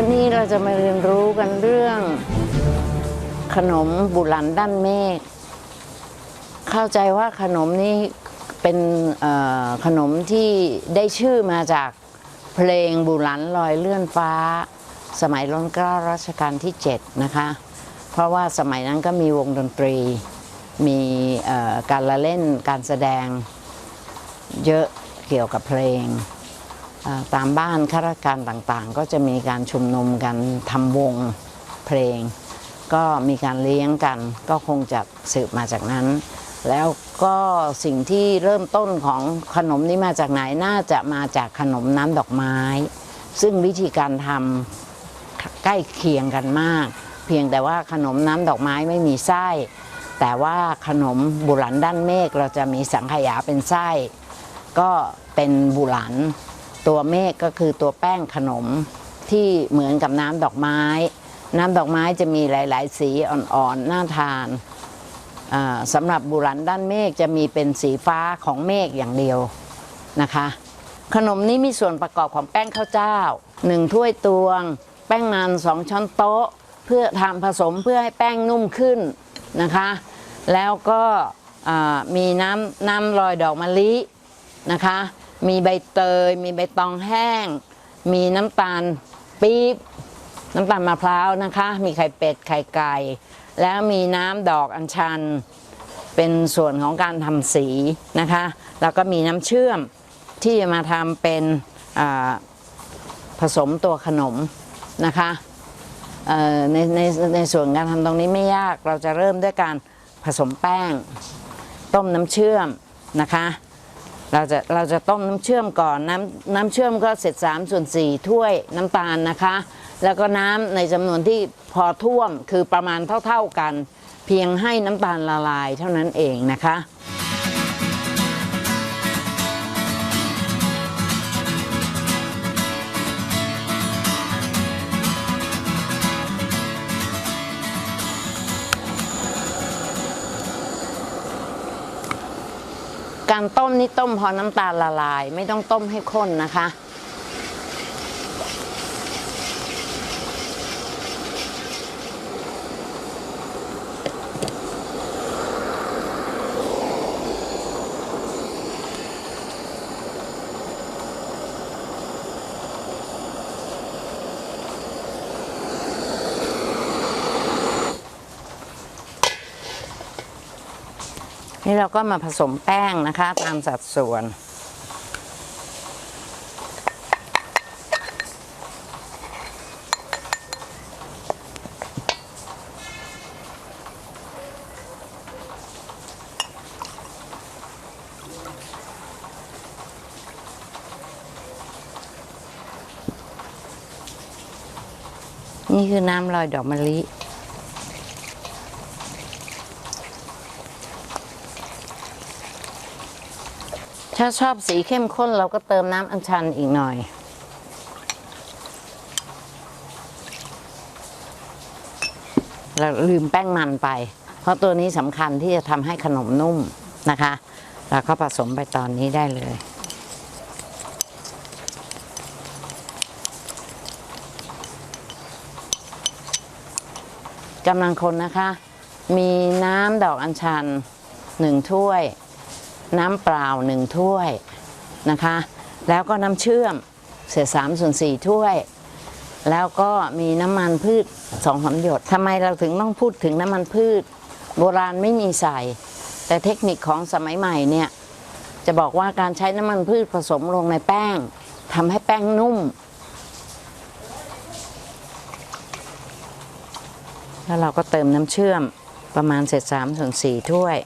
ันนี้เราจะมาเรียนรู้กันเรื่อง ขนมบุหลันด้านเมฆ เข้าใจว่าขนมนี้เป็นขนมที่ได้ชื่อมาจากเพลงบุหลันลอยเลื่อนฟ้า สมัยรัชการัชกาลที่ 7 นะคะ เพราะว่าสมัยนั้นก็มีวงดนตรี มีการละเล่นการแสดงเยอะเกี่ยวกับเพลง ตามบ้านข้าราชการต่างๆ ก็จะมีการชุมนุมกันทำวงเพลง ก็มีการเลี้ยงกัน ก็คงจะสืบมาจากนั้น แล้วก็สิ่งที่เริ่มต้นของขนมนี้มาจากไหนน่าจะมาจากขนมน้ำดอกไม้ ซึ่งวิธีการทำใกล้เคียงกันมาก เพียงแต่ว่าขนมน้ำดอกไม้ไม่มีไส้ แต่ว่าขนมบุหลันด้านเมฆเราจะมีสังขยาเป็นไส้ ก็เป็นบุหลัน ตัวเมฆก็คือตัวแป้งขนมที่เหมือนกับน้ำดอกไม้ น้ำดอกไม้จะมีหลาย ๆ สีอ่อนๆน่าทานสำหรับบุหลันด้านเมฆจะมีเป็นสีฟ้าของเมฆอย่างเดียวนะคะ ขนมนี้มีส่วนประกอบของแป้งข้าวเจ้า1ถ้วยตวง แป้งมัน2ช้อนโต๊ะ เพื่อทำผสมเพื่อให้แป้งนุ่มขึ้นนะคะ แล้วก็มีน้ำน้ำลอยดอกมะลินะคะ มีใบเตย มีใบตองแห้ง มีน้ำตาลปี๊บ น้ำตาลมะพร้าวนะคะ มีไข่เป็ด ไข่ไก่ แล้วมีน้ำดอกอัญชัน เป็นส่วนของการทำสีนะคะ แล้วก็มีน้ำเชื่อมที่จะมาทำเป็นผสมตัวขนมนะคะในในในส่วนการทำตรงนี้ไม่ยาก เราจะเริ่มด้วยการผสมแป้ง ต้มน้ำเชื่อมนะคะ เราจะเราจะต้มน้ำเชื่อมก่อนน้ำน้ำเชื่อมก็เสร็จ3ส่วน4ถ้วยน้ำตาลนะคะ แล้วก็น้ำในจำนวนที่พอท่วมคือประมาณเท่าๆกัน เพียงให้น้ำตาลละลายเท่านั้นเองนะคะ ต้มนี่ต้มพอน้ำตาลละลาย ไม่ต้องต้มให้ข้นนะคะ นี่เราก็มาผสมแป้งนะคะ ตามสัดส่วน นี่คือน้ำลอยดอกมะลิ ถ้าชอบสีเข้มข้นเราก็เติมน้ำอัญชันอีกหน่อย เราลืมแป้งมันไป เพราะตัวนี้สำคัญที่จะทำให้ขนมนุ่มนะคะเราก็ผสมไปตอนนี้ได้เลยกำลังคนนะคะ มีน้ำดอกอัญชันหนึ่งถ้วย น้ำเปล่าหนึ่งถ้วยนะคะ แล้วก็น้ำเชื่อมเศษสามส่วนสี่ถ้วย แล้วก็มีน้ำมันพืชสองสามหยดทำไมเราถึงต้องพูดถึงน้ำมันพืช โบราณไม่มีใส่ แต่เทคนิคของสมัยใหม่เนี่ยจะบอกว่าการใช้น้ำมันพืชผสมลงในแป้งทำให้แป้งนุ่มแล้วเราก็เติมน้ำเชื่อมประมาณเศษสามส่วนสี่ถ้วย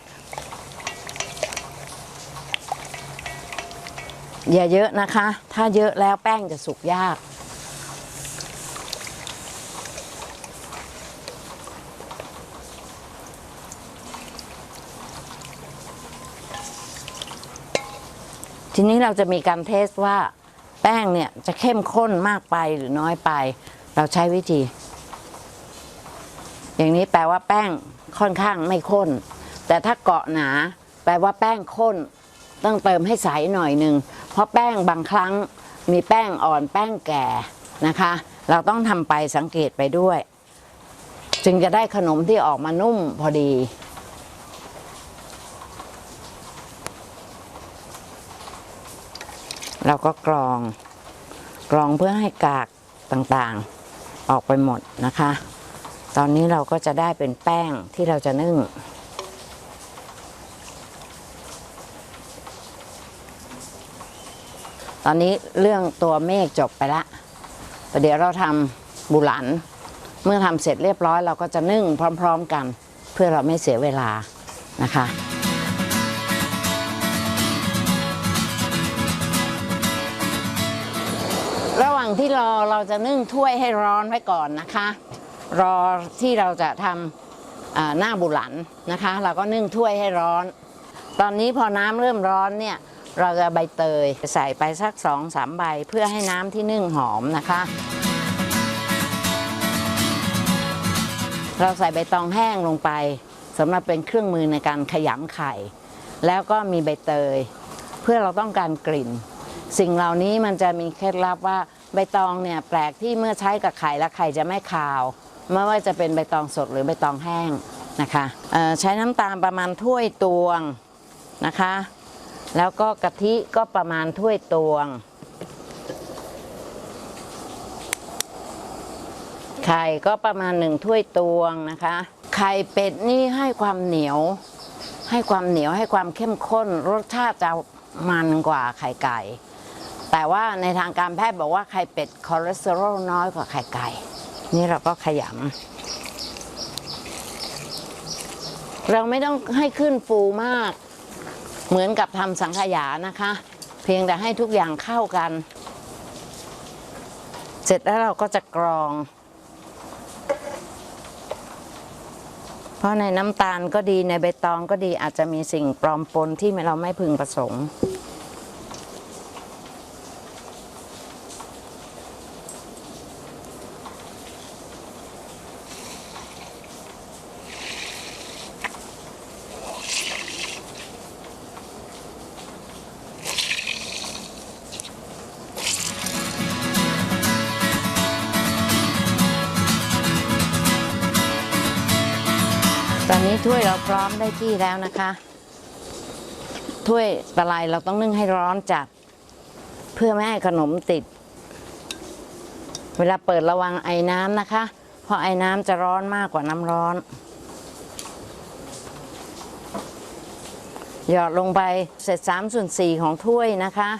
อย่าเยอะนะคะ ถ้าเยอะแล้วแป้งจะสุกยาก ทีนี้เราจะมีการเทสว่าแป้งเนี่ยจะเข้มข้นมากไปหรือน้อยไป เราใช้วิธี อย่างนี้แปลว่าแป้งค่อนข้างไม่ข้น แต่ถ้าเกาะหนา แปลว่าแป้งข้น ต้องเติมให้ใสหน่อยหนึ่ง เพราะแป้งบางครั้งมีแป้งอ่อนแป้งแก่นะคะ เราต้องทำไปสังเกตไปด้วย จึงจะได้ขนมที่ออกมานุ่มพอดีเราก็กรองกรองเพื่อให้กากต่างๆออกไปหมดนะคะ ตอนนี้เราก็จะได้เป็นแป้งที่เราจะนึ่ง ตอนนี้เรื่องตัวเมฆจบไปละประเดี๋ยวเราทำบุหลัน เมื่อทำเสร็จเรียบร้อยเราก็จะนึ่งพร้อม ๆกัน เพื่อเราไม่เสียเวลานะคะระหว่างที่รอเราจะนึ่งถ้วยให้ร้อนไว้ก่อนนะคะ รอที่เราจะทำอ่าหน้าบุหลันนะคะ เราก็นึ่งถ้วยให้ร้อน ตอนนี้พอน้ำเริ่มร้อนเนี่ย เราจะใบเตยใส่ไปสักสองสามใบเพื่อให้น้ำที่นึ่งหอมนะคะ เราใส่ใบตองแห้งลงไปสำหรับเป็นเครื่องมือในการขยำไข่ แล้วก็มีใบเตย เพื่อเราต้องการกลิ่น สิ่งเหล่านี้มันจะมีเคล็ดลับว่าใบตองเนี่ยแปลกที่เมื่อใช้กับไข่แล้วไข่จะไม่คาว ไม่ว่าจะเป็นใบตองสดหรือใบตองแห้งนะคะใช้น้ำตาลประมาณถ้วยตวงนะคะ แล้วก็กะทิก็ประมาณถ้วยตวง ไข่ก็ประมาณหนึ่งถ้วยตวงนะคะ ไข่เป็ดนี่ให้ความเหนียว ให้ความเหนียวให้ความเข้มข้น รสชาติจะมันกว่าไข่ไก่ แต่ว่าในทางการแพทย์บอกว่าไข่เป็ดคอเลสเตอรอลน้อยกว่าไข่ไก่ นี่เราก็ขยำเราไม่ต้องให้ขึ้นฟูมาก เหมือนกับทำสังขยานะคะ เพียงแต่ให้ทุกอย่างเข้ากัน เสร็จแล้วเราก็จะกรอง เพราะในน้ำตาลก็ดีในใบตองก็ดีอาจจะมีสิ่งปลอมปนที่เราไม่พึงประสงค์ อนนี้ถ้วยเราพร้อมได้ที่แล้วนะคะ ถ้วยตะไลเราต้องนึ่งให้ร้อนจัด เพื่อไม่ให้ขนมติด เวลาเปิดระวังไอ้น้ำนะคะ เพราะไอ้น้ำจะร้อนมากกว่าน้ำร้อน หยอดลงไปเสร็จ3ส่วน4ของถ้วยนะคะ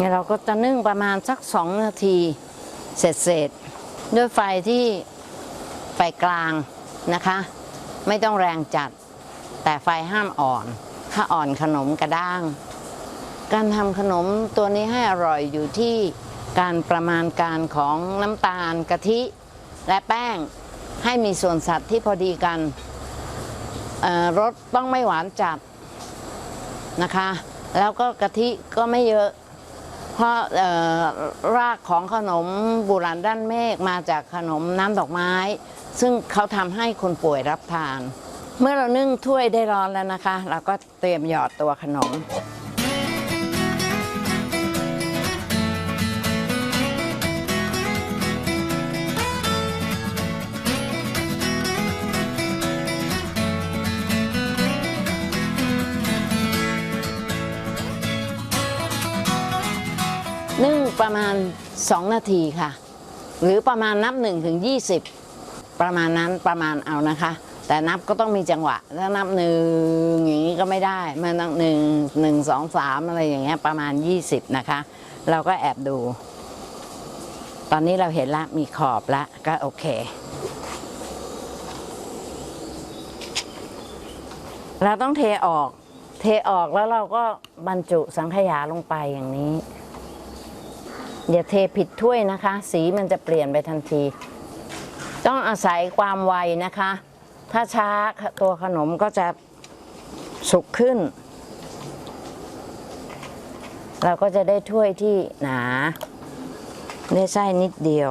เนี่ยเราก็จะนึ่งประมาณสักสองนาทีเสร็จเสร็จด้วยไฟที่ไฟกลางนะคะ ไม่ต้องแรงจัด แต่ไฟห้ามอ่อน ถ้าอ่อนขนมกระด้าง การทำขนมตัวนี้ให้อร่อยอยู่ที่การประมาณการของน้ำตาลกะทิ และแป้งให้มีส่วนสัดที่พอดีกันรสต้องไม่หวานจัดนะคะ แล้วก็กะทิก็ไม่เยอะ เพราะรากของขนมโบุราณด้านเมฆมาจากขนมน้ำดอกไม้ ซึ่งเขาทำให้คนป่วยรับทาน เมื่อเรานึ่งถ้วยได้ร้อนแล้วนะคะ เราก็เตรียมหยอดตัวขนม นึ่งประมาณ 2 นาทีค่ะ หรือประมาณนับ1ถึง20 ประมาณนั้นประมาณเอานะคะ แต่นับก็ต้องมีจังหวะ ถ้านับหนึ่งอย่างนี้ก็ไม่ได้มันต้องหนึ่งหนึ่งสองสามอะไรอย่างเงี้ยประมาณ 20 นะคะ เราก็แอบดู ตอนนี้เราเห็นละมีขอบละก็โอเค เราต้องเทออก เทออกแล้วเราก็บรรจุสังขยาลงไปอย่างนี้ อย่าเทผิดถ้วยนะคะ สีมันจะเปลี่ยนไปทันที ต้องอาศัยความไวนะคะ ถ้าช้าตัวขนมก็จะสุกขึ้น เราก็จะได้ถ้วยที่หนาได้ไส้นิดเดียว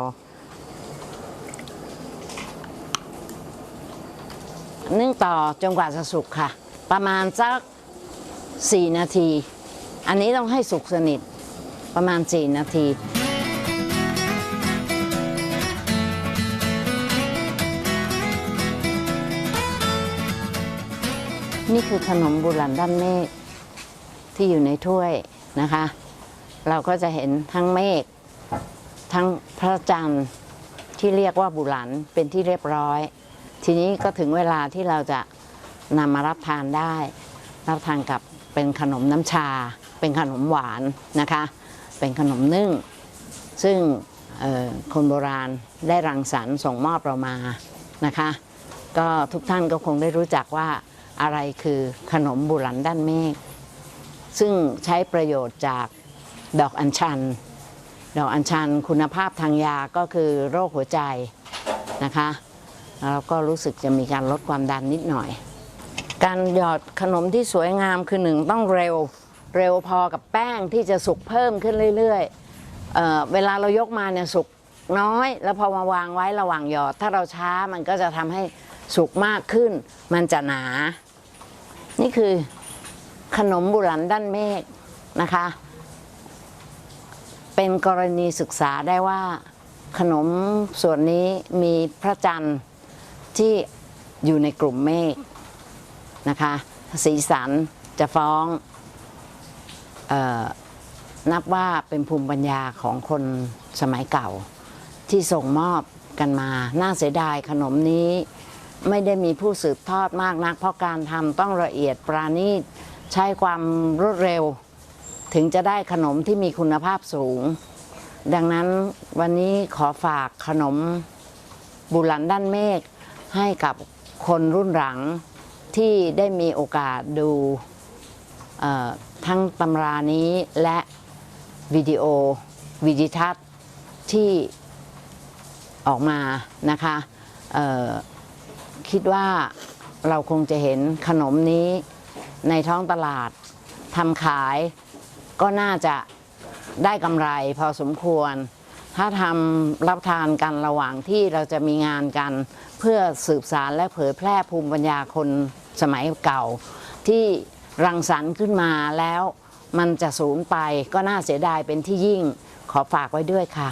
นึ่งต่อจนกว่าจะสุกค่ะ ประมาณสัก 4 นาที อันนี้ต้องให้สุกสนิท ประมาณ 4 นาทีนี่คือขนมบุรันด้านเมฆที่อยู่ในถ้วยนะคะ เราก็จะเห็นทั้งเมฆทั้งพระจันทร์ที่เรียกว่าบุรันเป็นที่เรียบร้อย ทีนี้ก็ถึงเวลาที่เราจะนำมารับทานได้ รับทานกับเป็นขนมน้ำชา เป็นขนมหวานนะคะ เป็นขนมนึ่ง ซึ่งคนโบราณได้รังสรรค์ส่งมอบเรามานะคะ ก็ทุกท่านก็คงได้รู้จักว่าอะไรคือขนมบุหรันด้านเมฆซึ่งใช้ประโยชน์จากดอกอัญชัน ดอกอัญชันคุณภาพทางยาก็คือโรคหัวใจนะคะแล้วก็รู้สึกจะมีการลดความดันนิดหน่อย การหยอดขนมที่สวยงามคือหนึ่งต้องเร็ว เร็วพอกับแป้งที่จะสุกเพิ่มขึ้นเรื่อยๆเอ่อเวลาเรายกมาเนี่ยสุกน้อย แล้วพอมาวางไว้ระหว่างหยอด ถ้าเราช้ามันก็จะทำให้สุกมากขึ้น มันจะหนา นี่คือขนมบุรันด้านเมฆนะคะ เป็นกรณีศึกษาได้ว่าขนมส่วนนี้มีพระจันทร์ที่อยู่ในกลุ่มเมฆนะคะ สีสันจะฟ้อง นับว่าเป็นภูมิปัญญาของคนสมัยเก่า ที่ส่งมอบกันมา น่าเสียดายขนมนี้ไม่ได้มีผู้สืบทอดมากนัก เพราะการทำต้องละเอียดปราณีตใช้ความรวดเร็ว ถึงจะได้ขนมที่มีคุณภาพสูง ดังนั้นวันนี้ขอฝากขนมบุหรันด้านเมฆให้กับคนรุ่นหลังที่ได้มีโอกาสดู ทั้งตำรานี้และวิดีโอวิดิทัศน์ที่ออกมานะคะคิดว่าเราคงจะเห็นขนมนี้ในท้องตลาดทำขายก็น่าจะได้กำไรพอสมควร ถ้าทำรับทานกันระหว่างที่เราจะมีงานกัน เพื่อสืบสารและเผยแพร่ภูมิปัญญาคนสมัยเก่าที่ รังสรรค์ขึ้นมาแล้ว มันจะสูญไปก็น่าเสียดายเป็นที่ยิ่งขอฝากไว้ด้วยค่ะ